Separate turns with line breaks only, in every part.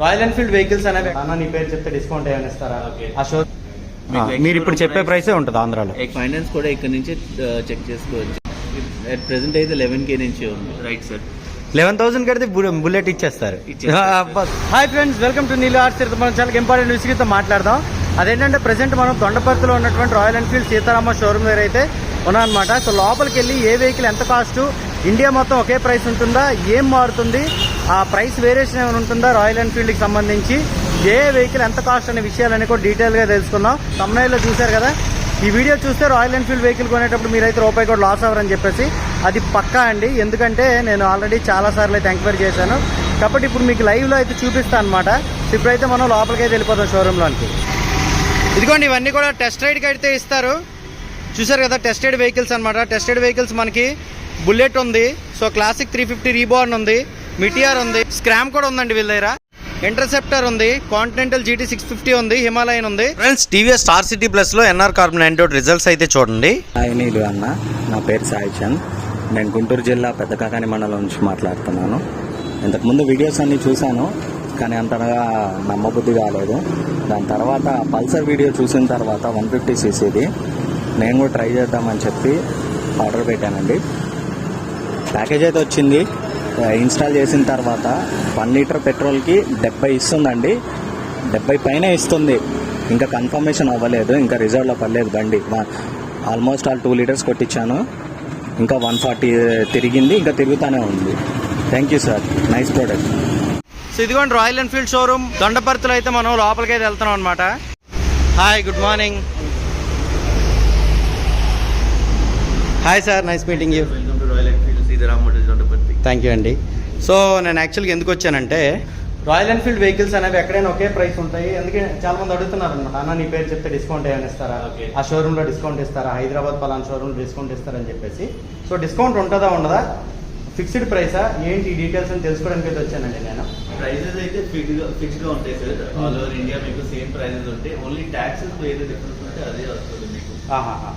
Royal Enfield vehicles అనేవి అన్న నీ పేరు చెప్తే డిస్కౌంట్ ఏమైనా ఇస్తారా. ఆ షో ఆ, మీరు ఇప్పుడు చెప్పే ప్రైసే ఉంటుంది ఆంధ్రాలో.
ఫైనాన్స్ కూడా ఇక్కడ నుంచి చెక్ చేసుకోవచ్చు. అట్ ప్రెసెంట్ అయితే లెవెన్ కే నుంచి ఉంది. రైట్ సార్
లెవెన్ థౌసండ్ కడితే బుల్లెట్ ఇచ్చేస్తారు. Hi friends welcome to Neelu arts మనం చాలా ఇంపార్టెంట్ విషయంతో మాట్లాడదాం. అదేంటంటే ప్రెసెంట్ మనం దొండపర్తిలో ఉన్నటువంటి రాయల్ ఎన్ఫీల్డ్ సీతారామ షోరూమ్ దగ్గర అయితే ఉన్నాం అనమాట సో లోపలికి వెళ్ళి ఏ వెహికల్ ఎంత కాస్ట్ ఇండియా మొత్తం ఒకే ప్రైస్ ఉంటుందా? ఏం మారుతుంది? ఆ ప్రైస్ వేరియేషన్ ఏమైనా ఉంటుందా రాయల్ ఎన్ఫీల్డ్కి సంబంధించి? ఏ వెహికల్ ఎంత కాస్ట్ అనే విషయాలని కూడా డీటెయిల్గా తెలుసుకుందాం. తమ్నైల్లో చూశారు కదా? ఈ వీడియో చూస్తే రాయల్ ఎన్ఫీల్డ్ వెహికల్ కొనేటప్పుడు మీరైతే రూపాయి కూడా లాస్ అవ్వరని చెప్పేసి అది పక్కా అండి. ఎందుకంటే నేను ఆల్రెడీ చాలా సార్లు అయితే ఎంక్వైరీ చేశాను. కాబట్టి ఇప్పుడు మీకు లైవ్లో అయితే చూపిస్తాను అనమాట ఇప్పుడైతే మనం లోపలికి అయితే వెళ్ళిపోతాం షోరూంలోనికి ఇదిగోండి ఇవన్నీ కూడా టెస్ట్ రైడ్కి అయితే ఇస్తారు. చూసారు కదా టెస్టెడ్ వెహికల్స్ అనమాట టెస్టెడ్ వెహికల్స్ మనకి బుల్లెట్ ఉంది. So Classic three fifty reborn ఉంది. మిటిఆర్ ఉంది స్క్రామ్ కూడా ఉందండి వీళ్ళ దగ్గర. ఇంటర్సెప్టర్ ఉంది కాంటినెంటల్ జీటీ సిక్స్ ఫిఫ్టీ ఉంది హిమాలయన్ ఉంది. ఫ్రెండ్స్ టీవీఎస్ స్టార్ సిటీ ప్లస్లో N R carbon nine results అయితే చూడండి.
నీలు అన్న నా పేరు సాయి చంద్. నేను గుంటూరు జిల్లా పెద్దకాకాని మండలం నుంచి మాట్లాడుతున్నాను. ఇంతకుముందు వీడియోస్ అన్ని చూశాను కానీ అంతగా నమ్మబుద్ధి కాలేదు. దాని తర్వాత పల్సర్ వీడియో చూసిన తర్వాత వన్ ఫిఫ్టీ సీసీది. నేను కూడా ట్రై చేద్దామని చెప్పి ఆర్డర్ పెట్టానండి. ప్యాకేజ్ అయితే వచ్చింది. ఇన్స్టాల్ చేసిన తర్వాత వన్ లీటర్ పెట్రోల్కి డెబ్బై ఇస్తుందండి. డెబ్బై పైన ఇస్తుంది. ఇంకా కన్ఫర్మేషన్ అవ్వలేదు ఇంకా రిజర్వ్లో పడలేదు బండి. ఆల్మోస్ట్ ఆల్ టూ లీటర్స్ కొట్టించాను. ఇంకా వన్ ఫార్టీ తిరిగింది ఇంకా తిరుగుతూనే ఉంది. Thank you sir nice product
so ఇదిగోండి రాయల్ ఎన్ఫీల్డ్ షోరూమ్ దొండపర్తిలో అయితే మనం లోపలికి అయితే వెళ్తున్నాం అనమాట hi good morning hi sir nice meeting you thank you అండి సో నేను యాక్చువల్గా ఎందుకు వచ్చానంటే రాయల్ ఎన్ఫీల్డ్ వెహికల్స్ అనేవి ఎక్కడైనా ఒకే ప్రైస్ ఉంటాయి. అందుకే చాలా మంది అడుగుతున్నారు అనమాట అన్న నీ పేరు చెప్తే డిస్కౌంట్ ఏమైనా ఇస్తారా. ఆ షోరూంలో డిస్కౌంట్ ఇస్తారా? హైదరాబాద్ పలానా షోరూమ్ డిస్కౌంట్ ఇస్తారని చెప్పేసి. సో డిస్కౌంట్ ఉంటుందా ఉండదా? ఫిక్స్డ్ ప్రైసా ఏంటి డీటెయిల్స్ అని తెలుసుకోవడానికి అయితే వచ్చానండి నేను.
ప్రైజెస్ అయితే ఫిక్స్డ్గా ఉంటాయి సార్ ఆల్ ఓవర్ ఇండియా మీకు సేమ్ ప్రైజెస్ ఉంటాయి. ఓన్లీ ట్యాక్సెస్ ఏదో డిఫరెన్స్ ఉంటే అదే వస్తుంది మీకు.
ఆహాహా.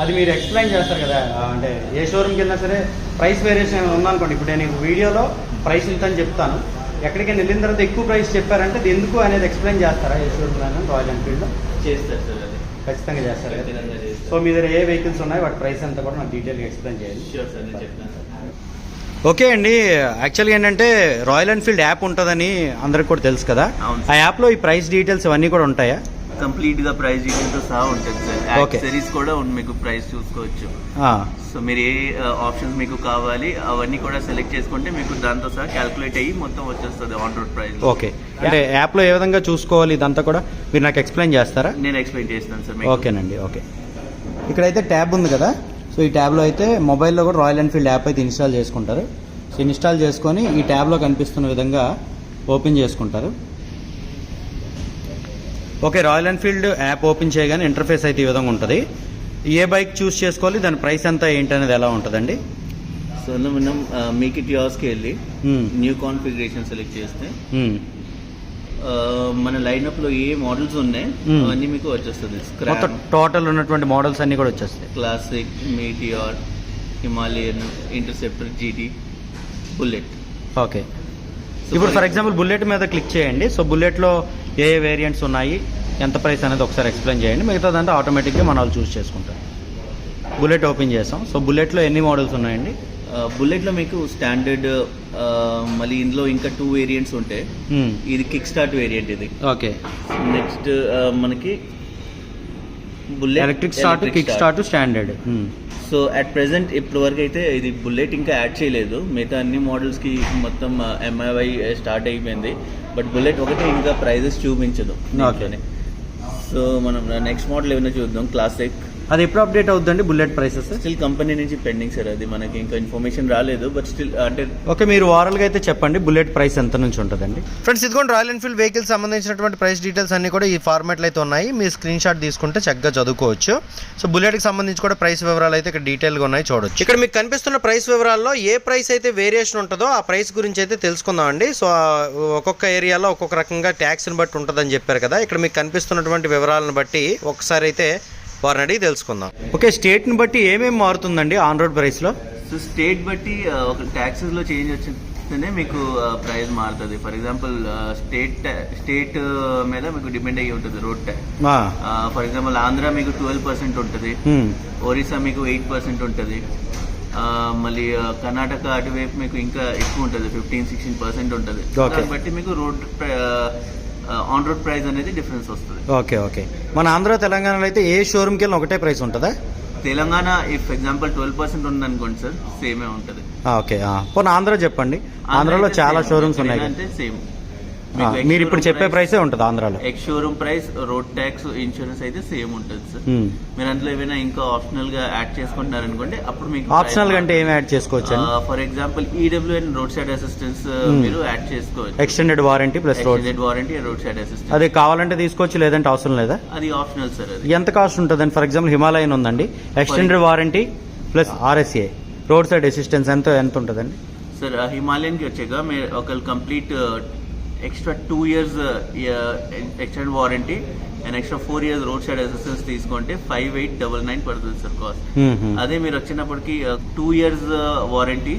అది మీరు ఎక్స్ప్లెయిన్ చేస్తారు కదా అంటే ఏ షోరూమ్కి వెళ్ళినా సరే ప్రైస్ వేరియేషన్ ఏమైనా ఉందనుకోండి. ఇప్పుడు నేను వీడియోలో ప్రైస్ ఇంత అని చెప్తాను. ఎక్కడికైనా వెళ్ళిన తర్వాత ఎక్కువ ప్రైస్ చెప్పారంటే అది ఎందుకు అనేది ఎక్స్ప్లెయిన్ చేస్తారా? ఏ షోరూమ్ రాయల్ ఎన్ఫీల్డ్లో
చేస్తారు సార్ అది.
ఖచ్చితంగా చేస్తారు కదా. సో మీ దగ్గర ఏ వెహికల్స్ ఉన్నాయి? వాటి ప్రైస్ అంతా కూడా నాకు డీటెయిల్గా ఎక్స్ప్లెయిన్ చేయండి.
షూర్ సార్ నేను చెప్తాను సార్.
ఓకే అండి. యాక్చువల్గా ఏంటంటే రాయల్ ఎన్ఫీల్డ్ యాప్ ఉంటుందని అందరికి కూడా తెలుసు కదా. ఆ యాప్లో ఈ ప్రైస్ డీటెయిల్స్ ఇవన్నీ కూడా ఉంటాయా?
కంప్లీట్గా ప్రైస్ డీటెయిల్తో సహా ఉంటుంది సార్. యాక్సెసరీస్ కూడా మీకు ప్రైస్ చూసుకోవచ్చు. సో మీరు ఏ ఆప్షన్స్ మీకు కావాలి అవన్నీ కూడా సెలెక్ట్ చేసుకుంటే మీకు దాంతో సహా క్యాల్కులేట్ అయ్యి మొత్తం వచ్చేస్తుంది ఆన్ రోడ్ ప్రైస్
ఓకే. అంటే యాప్లో ఏ విధంగా చూసుకోవాలి ఇదంతా కూడా మీరు నాకు ఎక్స్ప్లెయిన్ చేస్తారా?
నేను ఎక్స్ప్లెయిన్ చేస్తాను సార్
ఓకేనండి ఓకే. ఇక్కడైతే ట్యాబ్ ఉంది కదా సో ఈ ట్యాబ్లో అయితే మొబైల్లో కూడా రాయల్ ఎన్ఫీల్డ్ యాప్ అయితే ఇన్స్టాల్ చేసుకుంటారు. సో ఇన్స్టాల్ చేసుకొని ఈ ట్యాబ్లో కనిపిస్తున్న విధంగా ఓపెన్ చేసుకుంటారు. Okay Royal Enfield app open చేయగానే ఇంటర్ఫేస్ అయితే ఈ విధంగా ఉంటుంది. ఏ బైక్ చూస్ చేసుకోవాలి దాని ప్రైస్ ఎంత ఏంటి అనేది ఎలా ఉంటుందండి?
సో మనం మీకు టియాస్కి వెళ్ళి. న్యూ కాన్ఫిగరేషన్ సెలెక్ట్ చేస్తే మన లైనప్లో ఏ మోడల్స్ ఉన్నాయి. అవన్నీ మీకు వచ్చేస్తుంది.
మొత్తం టోటల్ ఉన్నటువంటి మోడల్స్ అన్నీ కూడా వచ్చేస్తాయి.
Classic Meteor Himalayan Interceptor GT Bullet
okay. ఇప్పుడు ఫర్ ఎగ్జాంపుల్ బుల్లెట్ మీద క్లిక్ చేయండి. సో బుల్లెట్లో ఏ ఏ వేరియంట్స్ ఉన్నాయి ఎంత ప్రైస్ అనేది ఒకసారి ఎక్స్ప్లెయిన్ చేయండి. మిగతాదంతా ఆటోమేటిక్గా మన వాళ్ళు చూస్ చేసుకుంటారు. బుల్లెట్ ఓపెన్ చేసాం. సో బుల్లెట్లో ఎన్ని మోడల్స్ ఉన్నాయండి?
బుల్లెట్లో మీకు స్టాండర్డ్ మళ్ళీ ఇందులో ఇంకా టూ వేరియంట్స్ ఉంటాయి. ఇది కిక్ స్టార్ట్ వేరియంట్ ఇది
ఓకే
నెక్స్ట్ మనకి Bullet
electric start kick start standard.
So at present ఇప్పటి వరకు అయితే ఇది బుల్లెట్ ఇంకా యాడ్ చేయలేదు. మిగతా అన్ని మోడల్స్కి మొత్తం ఎంఐవై స్టార్ట్ అయిపోయింది. బట్ బుల్లెట్ ఒకటి ఇంకా ప్రైజెస్ చూపించదు దీంట్లోనే. సో మనం నెక్స్ట్ మోడల్ ఏమైనా చూద్దాం క్లాసిక్
అది ఎప్పుడు అప్డేట్ అవుతుందండి బుల్లెట్ ప్రైసెస్
స్టిల్ కంపెనీ నుంచి పెండింగ్ సార్ అది మనకి ఇంకా ఇన్ఫర్మేషన్ రాలేదు బట్ స్టిల్ అంటే
ఓకే మీరు ఓవరాల్గా అయితే చెప్పండి బుల్లెట్ ప్రైస్ ఎంత నుంచి ఉంటుందండి? ఫ్రెండ్స్ ఇదిగోండి రాయల్ ఎన్ఫీల్డ్ వెహికల్స్ సంబంధించినటువంటి ప్రైస్ డీటెయిల్స్ అన్ని కూడా ఈ ఫార్మాట్లో అయితే ఉన్నాయి. మీరు స్క్రీన్ షాట్ తీసుకుంటే చక్కగా చదువుకోవచ్చు. సో బుల్లెట్కి సంబంధించి కూడా ప్రైస్ వివరాలు అయితే ఇక్కడ డీటెయిల్గా ఉన్నాయి చూడొచ్చు. ఇక్కడ మీకు కనిపిస్తున్న ప్రైస్ వివరాల్లో ఏ ప్రైస్ అయితే వేరియేషన్ ఉంటుందో ఆ ప్రైస్ గురించి అయితే తెలుసుకుందామండి. సో ఒక్కొక్క ఏరియాలో ఒక్కొక్క రకంగా ట్యాక్స్ని బట్టి ఉంటుందని చెప్పారు కదా. ఇక్కడ మీకు కనిపిస్తున్నటువంటి వివరాలను బట్టి ఒకసారి అయితే వారిని అడిగి తెలుసుకుందాం. ఓకే స్టేట్ని బట్టి ఏమేమి మారుతుందండి ఆన్ రోడ్ ప్రైస్లో?
సో స్టేట్ బట్టి ఒక ట్యాక్సెస్లో చేంజ్ వచ్చింది చేస్తేనే మీకు ప్రైస్ మారుతుంది. ఫర్ ఎగ్జాంపుల్ స్టేట్ స్టేట్ మీద మీకు డిపెండ్ అయ్యి ఉంటుంది రోడ్ ట్యాక్స్
ఆ,
ఫర్ ఎగ్జాంపుల్ ఆంధ్ర మీకు ట్వెల్వ్ పర్సెంట్ ఉంటుంది. ఒరిస్సా మీకు ఎయిట్ పర్సెంట్ ఉంటుంది. ఆ, మళ్ళీ కర్ణాటక అటువైపు మీకు ఇంకా ఎక్కువ ఉంటుంది. ఫిఫ్టీన్ సిక్స్టీన్ పర్సెంట్ ఉంటుంది. దాన్ని బట్టి మీకు రోడ్ ఆన్ రోడ్ ప్రైస్ అనేది డిఫరెన్స్ వస్తుంది.
Okay okay. మన ఆంధ్ర తెలంగాణలో అయితే ఏ షోరూమ్కి వెళ్ళిన ఒకటే ప్రైస్ ఉంటుందా?
Telangana if example twelve percent ఉందనుకోండి సార్ సేమే ఉంటుంది.
ఓకే. పోనీ ఆంధ్ర చెప్పండి. ఆంధ్రాలో చాలా షోరూమ్స్ ఉన్నాయి.
అంటే సేమ్
మీరు ఇప్పుడు చెప్పే ప్రైసే ఉంటుంది ఆంధ్రాలో?
Ex showroom price road tax insurance అయితే సేమ్ ఉంటుంది సార్. మీరు అందులో ఏమైనా ఇంకా ఆప్షనల్గా యాడ్ చేసుకుంటున్నారు అనుకోండి అప్పుడు మీకు
ఆప్షనల్గా అంటే ఏం యాడ్ చేసుకోవచ్చు
for example E W and road side assistance. మీరు యాడ్ చేసుకోవచ్చు.
Extended warranty plus road
extended warranty road side assistance
అది కావాలంటే తీసుకోవచ్చు లేదంటే అవసరం లేదా?
అది ఆప్షనల్ సార్
ఎంత కాస్ట్ ఉంటుందండి? ఫర్ ఎగ్జాంపుల్ హిమాలయన్ ఉందండి. Extended warranty plus R S A road side assistance ఎంత ఎంత ఉంటుందండి
సార్ హిమాలయన్కి వచ్చాక మీరు ఒక complete extra two years extend warranty and extra four years road side assistance తీసుకుంటే ఫైవ్ ఎయిట్ డబల్ నైన్ పడుతుంది సార్ కాస్ట్. అదే మీరు వచ్చినప్పటికి two years warranty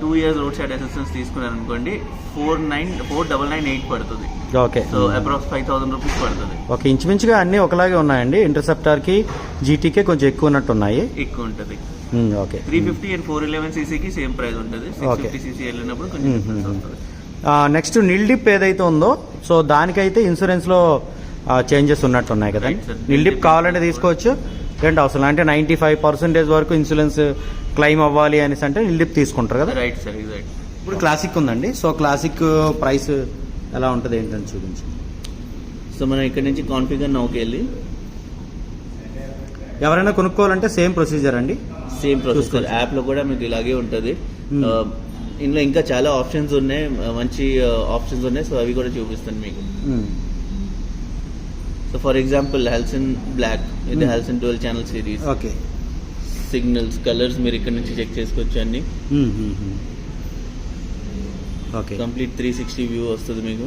two years road side assistance తీసుకున్నారు అనుకోండి four nine four double nine eight పడుతుంది.
Okay
so approx five thousand rupees పడుతుంది.
Okay ఇంచుమించుగా అన్ని ఒకలాగే ఉన్నాయండి. ఇంటర్సెప్టార్కి జీటీకే కొంచెం ఎక్కువ ఉన్నట్టు ఉన్నాయి.
ఎక్కువ ఉంటుంది.
Okay
three fifty and four eleven సీసీకి same price ఉంటుంది. సిక్స్. ఫిఫ్టీ సీసీ వెళ్ళినప్పుడు కొంచెం
మ్మ్.
వస్తుంది.
నెక్స్ట్ నిల్ డిప్ ఏదైతే ఉందో సో దానికైతే ఇన్సూరెన్స్లో చేంజెస్ ఉన్నట్టు ఉన్నాయి కదా. నిల్ డిప్ కావాలంటే తీసుకోవచ్చు. ఏంటి అవసరం అంటే నైన్టీ ఫైవ్ పర్సెంటేజ్ వరకు ఇన్సూరెన్స్ క్లెయిమ్ అవ్వాలి అనేసి అంటే నిల్ డిప్ తీసుకుంటారు కదా.
రైట్ సార్ రైట్
ఇప్పుడు క్లాసిక్ ఉందండి. సో క్లాసిక్ ప్రైస్ ఎలా ఉంటుంది ఏంటని చూపించి.
సో మనం ఇక్కడ నుంచి కాన్ఫిగర్ నౌకి వెళ్ళి
ఎవరైనా కొనుక్కోవాలంటే సేమ్ ప్రొసీజర్ అండి.
సేమ్ ప్రొసెసర్
చూసుకోవచ్చు.
యాప్లో కూడా మీకు ఇలాగే ఉంటుంది.
Hmm.
ఆ, ఇందులో ఇంకా చాలా ఆప్షన్స్ ఉన్నాయి. మంచి ఆప్షన్స్ ఉన్నాయి. సో అవి కూడా చూపిస్తాను మీకు. So for example Halcyon black ఇది. Halcyon twelve channel series
okay
signals colours మీరు ఇక్కడ నుంచి చెక్ చేసుకోవచ్చు అన్ని.
Okay
complete three sixty view వస్తుంది మీకు.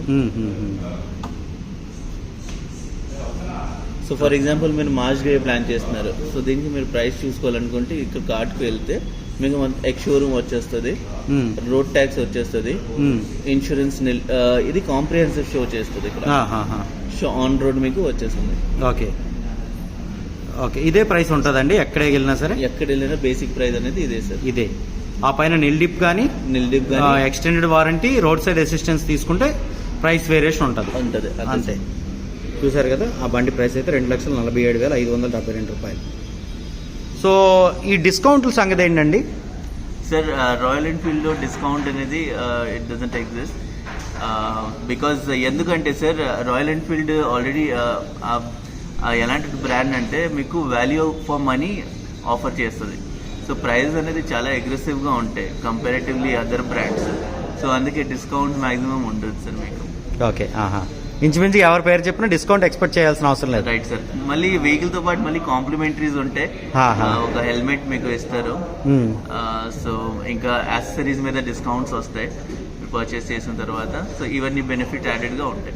సో ఫర్ ఎగ్జాంపుల్ మీరు మార్చ్ గ్రే ప్లాన్ చేస్తున్నారు. సో దీనికి మీరు ప్రైస్ చూసుకోవాలనుకుంటే ఇక్కడ కార్డ్కి వెళ్తే మీకు ఎక్స్ షోరూమ్ వచ్చేస్తుంది. రోడ్ ట్యాక్స్ వచ్చేస్తుంది. ఇన్సూరెన్స్ ఇది కాంప్రిహెన్సివ్ షో చేస్తుంది ఇక్కడ. షో ఆన్ రోడ్ మీకు వచ్చేస్తుంది.
ఓకే. ఓకే. ఇదే ప్రైస్ ఉంటుందండి? ఎక్కడికి వెళ్ళినా సరే?
ఎక్కడ వెళ్ళినా బేసిక్ ప్రైస్ అనేది ఇదే సార్
ఇదే. ఆ పైన నిల్ డిప్ కానీ
నిల్డిప్ కానీ
extended warranty road side assistance తీసుకుంటే ప్రైస్ వేరియేషన్ ఉంటుంది.
ఉంటుంది.
అంతే. చూసారు కదా? ఆ బండి ప్రైస్ అయితే రెండు లక్షల నలభై ఏడు వేల ఐదు వందల డెబ్బై రెండు రూపాయలు. సో ఈ డిస్కౌంట్ల సంగతి ఏంటండి?
సార్ రాయల్ ఎన్ఫీల్డ్లో డిస్కౌంట్ అనేది ఇట్ డజంట్ ఎగ్జిస్ట్ బికాజ్ ఎందుకంటే సార్ రాయల్ ఎన్ఫీల్డ్ ఆల్రెడీ ఎలాంటి బ్రాండ్ అంటే మీకు వాల్యూ ఫర్ మనీ ఆఫర్ చేస్తుంది. సో ప్రైస్ అనేది చాలా అగ్రెసివ్గా ఉంటాయి కంపారేటివ్లీ అదర్ బ్రాండ్స్ సో అందుకే డిస్కౌంట్ మాక్సిమం ఉంటుంది సార్ మీకు.
ఓకే ఆహా. ఇంచుమించు ఎవరి పేరు చెప్పినా డిస్కౌంట్ ఎక్స్పెక్ట్ చేయాల్సిన అవసరం లేదు.
రైట్ సార్ మళ్ళీ వెహికల్తో పాటు మళ్ళీ కాంప్లిమెంటరీస్. Uh, ఒక హెల్మెట్ మీకు ఇస్తారు. సో ఇంకా యాక్సెసరీస్ మీద డిస్కౌంట్స్ వస్తాయి పర్చేస్ చేసిన తర్వాత. సో ఇవన్నీ బెనిఫిట్ యాడెడ్గా ఉంటాయి.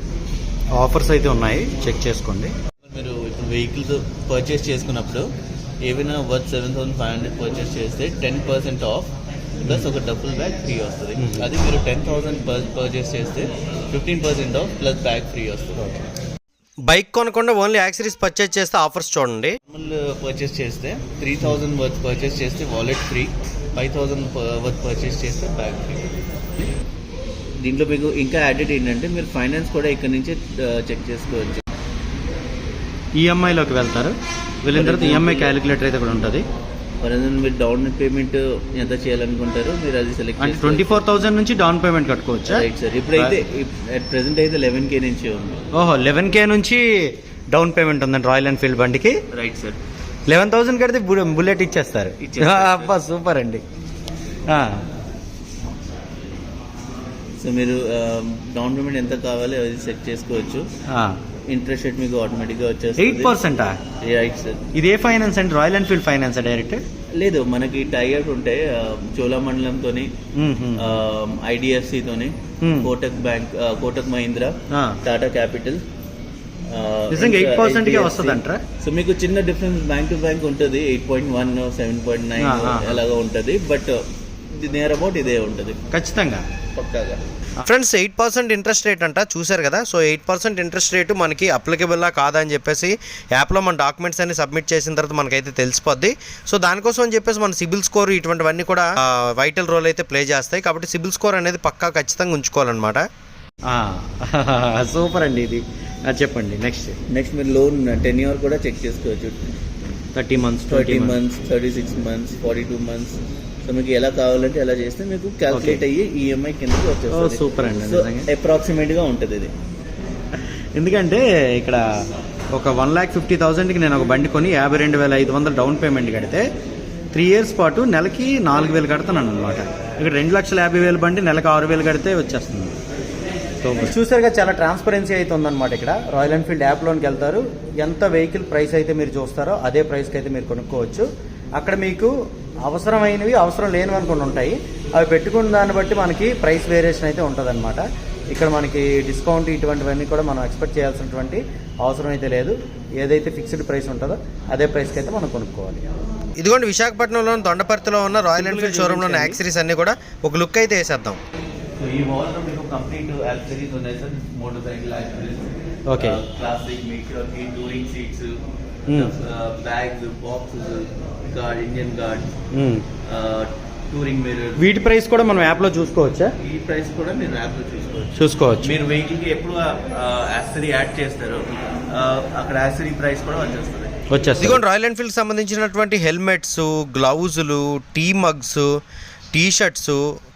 ఆఫర్స్ అయితే ఉన్నాయి. చెక్ చేసుకోండి.
మీరు ఇప్పుడు వెహికల్స్ పర్చేస్ చేసుకున్నప్పుడు ఏవైనా worth seven thousand five hundred purchase చేస్తే టెన్ పర్సెంట్ ఆఫ్ ప్లస్ ఒక డబుల్ బ్యాగ్ ఫ్రీ వస్తుంది. అది మీరు టెన్ థౌసండ్ పర్చేస్ చేస్తే fifteen percent off plus bag free వస్తుంది.
బైక్ కొనకుండా ఓన్లీ యాక్సరీస్ పర్చేజ్ చేస్తే ఆఫర్స్ చూడండి.
నార్మల్ పర్చేస్ చేస్తే త్రీ థౌజండ్ వర్త్ పర్చేస్ చేస్తే wallet free five thousand worth purchase చేస్తే బ్యాగ్ ఫ్రీ దీంట్లో మీకు ఇంకా యాడెడ్ ఏంటంటే మీరు ఫైనాన్స్ కూడా ఇక్కడ నుంచే చెక్ చేసుకోవచ్చు.
ఈఎంఐలోకి వెళ్తారు. వెళ్ళిన తర్వాత ఈఎంఐ క్యాలిక్యులేటర్ అయితే కూడా ఉంటుంది.
ఎగ్జాంపుల్ మీరు డౌన్ పేమెంట్ ఎంత చేయాలనుకుంటారో? మీరు అది సెలెక్ట్
అంటే ట్వంటీ ఫోర్ థౌసండ్ నుంచి డౌన్ పేమెంట్ కట్టుకోవచ్చా?
రైట్ సార్ ఇప్పుడైతే అట్ ప్రెసెంట్ అయితే లెవెన్ కే నుంచి ఉంది.
ఓహో లెవెన్ కే నుంచి డౌన్ పేమెంట్ ఉందండి రాయల్ ఎన్ఫీల్డ్ బండికి?
రైట్ సార్
లెవెన్ థౌసండ్ కడితే బుల్లెట్ ఇచ్చేస్తారు. అబ్బా సూపర్ అండి.
సో మీరు డౌన్ పేమెంట్ ఎంత కావాలో అది సెట్ చేసుకోవచ్చు. ఇంట్రెస్ట్ రేట్ మీకు ఆటోమేటిక్గా
ఎయిట్
వచ్చేస్తుంది
పర్సెంటా
రైట్ సార్
ఇది ఏ ఫైనాన్స్ అండి? రాయల్ ఎన్ఫీల్డ్ ఫైనాన్స్ డైరెక్ట్
లేదు మనకి టైఅప్ ఉంటాయి చోళమండలంతో ఐడిఎఫ్సి తోని
Hmm.
Kotak bank Kotak Mahindra. Tata capital
నిజంగా 8% కే వస్తదంటారా?
సో మీకు చిన్న డిఫరెన్స్ బ్యాంక్ టు బ్యాంక్ ఉంటుంది. Eight point one seven point nine. అలాగా ఉంటుంది. బట్ నియర్ అబౌట్ ఇదే ఉంటుంది.
ఖచ్చితంగా.
పక్కాగా
friends eight percent interest rate అంట చూశారు కదా? So eight percent interest rate మనకి అప్లికబుల్లా కాదా అని చెప్పేసి యాప్లో మన డాక్యుమెంట్స్ అన్ని సబ్మిట్ చేసిన తర్వాత మనకైతే తెలిసిపోద్ది. సో దానికోసం అని చెప్పేసి మన సిబిల్ స్కోర్ ఇటువంటివన్నీ కూడా వైటల్ రోల్ అయితే ప్లే చేస్తాయి. కాబట్టి సిబిల్ స్కోర్ అనేది పక్కా ఖచ్చితంగా ఉంచుకోవాలన్నమాట. సూపర్ అండి ఇది. చెప్పండి నెక్స్ట్
నెక్స్ట్ మీరు లోన్ టెన్ ఇయర్ కూడా చెక్ చేసుకోవచ్చు.
Thirty months
thirty months thirty six months forty two months so మీకు ఎలా కావాలంటే ఎలా చేస్తే మీకు క్యాల్కులేట్ అయ్యి ఈఎంఐ కిందకి వచ్చేస్తుంది.
సూపర్ అండి
సో
నిజంగా.
అప్రాక్సిమేట్గా ఉంటుంది ఇది.
ఎందుకంటే ఇక్కడ ఒక వన్ ల్యాక్ ఫిఫ్టీ థౌసండ్కి నేను ఒక బండి కొని యాభై రెండు వేల ఐదు వందలు డౌన్ పేమెంట్ కడితే త్రీ ఇయర్స్ పాటు నెలకి నాలుగు వేలు కడతాను అనమాట ఇక్కడ రెండు లక్షల యాభై వేలు బండి నెలకు ఆరు వేలు కడితే వచ్చేస్తుంది. సో చూసారుగా చాలా ట్రాన్స్పరెన్సీ అయితే ఉందన్నమాట ఇక్కడ. రాయల్ ఎన్ఫీల్డ్ యాప్లోనికి వెళ్తారు. ఎంత వెహికల్ ప్రైస్ అయితే మీరు చూస్తారో అదే ప్రైస్కి అయితే మీరు కొనుక్కోవచ్చు. అక్కడ మీకు అవసరమైనవి అవసరం లేనివి అనుకుని ఉంటాయి. అవి పెట్టుకున్న దాన్ని బట్టి మనకి ప్రైస్ వేరియేషన్ అయితే ఉంటుంది ఇక్కడ మనకి డిస్కౌంట్ ఇటువంటివన్నీ కూడా మనం ఎక్స్పెక్ట్ చేయాల్సినటువంటి అవసరం అయితే లేదు. ఏదైతే ఫిక్స్డ్ ప్రైస్ ఉంటుందో అదే ప్రైస్కి అయితే మనం కొనుక్కోవాలి. ఇదిగోండి విశాఖపట్నంలో దొండపర్తిలో ఉన్న రాయల్ ఎన్ఫీల్డ్ షోరూంలో ఉన్న యాక్సరీస్ అన్ని కూడా ఒక లుక్ అయితే వేసేద్దాం.
సో ఈ వాల్లో మీకు కంప్లీట్ యాక్సరీస్ ఉన్నాయి sir. Motorcycle accessories
Okay.
Classic మీకు touring seats. Bags boxes guard Indian guard. Touring mirror
వీటి ప్రైస్ కూడా మనం యాప్లో చూసుకోవచ్చా?
ఈ ప్రైస్ కూడా మీరు యాప్లో చూసుకోవచ్చు.
చూసుకోవచ్చు.
మీరు వెహికల్కి ఎప్పుడు యాక్సరీ యాడ్ చేస్తారో అక్కడ యాక్సరీ ప్రైస్ కూడా వచ్చేస్తుంది.
వచ్చేసి ఇదిగోండి రాయల్ ఎన్ఫీల్డ్ సంబంధించినటువంటి helmets గ్లౌజులు tea mugs T shirts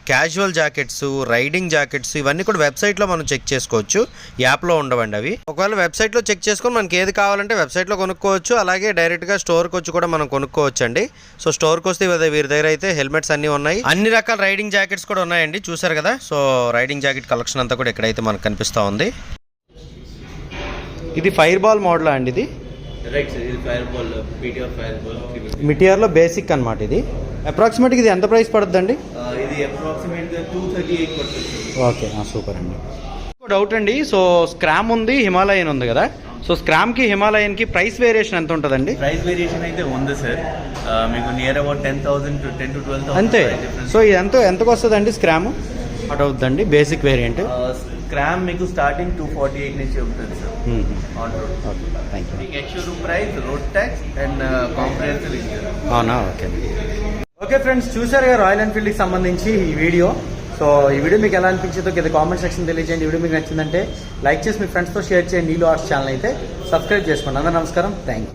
casual jackets riding jackets ఇవన్నీ కూడా వెబ్సైట్లో మనం చెక్ చేసుకోవచ్చు. యాప్లో ఉండవండి అవి. ఒకవేళ వెబ్సైట్లో చెక్ చేసుకొని మనకి ఏది కావాలంటే వెబ్సైట్లో కొనుక్కోవచ్చు. అలాగే డైరెక్ట్గా స్టోర్కి వచ్చి కూడా మనం కొనుక్కోవచ్చు అండి సో స్టోర్కి వస్తే వీరి దగ్గర అయితే హెల్మెట్స్ అన్నీ ఉన్నాయి. అన్ని రకాల రైడింగ్ జాకెట్స్ కూడా ఉన్నాయండి. చూసారు కదా? సో రైడింగ్ జాకెట్ కలెక్షన్ అంతా కూడా ఇక్కడైతే మనకు కనిపిస్తూ ఉంది. ఇది ఫైర్ బాల్ మోడల్ అండి ఇది?
రైట్ సార్ ఇది fire ball PTR fire ball
మిటియర్లో బేసిక్ అన్నమాట ఇది. అప్రాక్సిమేట్గా ఇది ఎంత ప్రైస్ పడుతుందండి?
ఇది అప్రాక్సిమేట్గా టూ థర్టీ ఎయిట్ పడుతుంది
ఓకే సూపర్ అండి డౌట్ అండి సో స్క్రామ్ ఉంది హిమాలయన్ ఉంది కదా? సో స్క్రామ్కి హిమాలయన్కి ప్రైస్ వేరియేషన్ ఎంత ఉంటుందండి?
ప్రైస్ వేరియేషన్ అయితే ఉంది సార్ ఆ, మీకు near about ten thousand to ten to twelve
అంతే. సో ఇది ఎంత ఎంతకు వస్తుందండి స్క్రామ్ అవుతుందండి బేసిక్ వేరియంట్
స్క్రామ్ మీకు స్టార్టింగ్ టూ ఫార్టీ ఎయిట్ నుంచి ఉంటుంది sir on road
okay thank you
మీకు price road tax and comprehensive insurance
అవునా ఓకే ఓకే ఫ్రెండ్స్ చూసారుగా రాయల్ ఎన్ఫీల్డ్కి సంబంధించి ఈ వీడియో. సో ఈ వీడియో మీకు ఎలా అనిపించిందో కింద కామెంట్ సెక్షన్ తెలియజేయండి. ఈ వీడియో మీకు నచ్చిందంటే లైక్ చేసి మీ ఫ్రెండ్స్తో షేర్ చేయండి. నీలో ఆర్ట్స్ ఛానల్ అయితే సబ్స్క్రైబ్ చేసుకోండి. అందరూ నమస్కారం. Thank you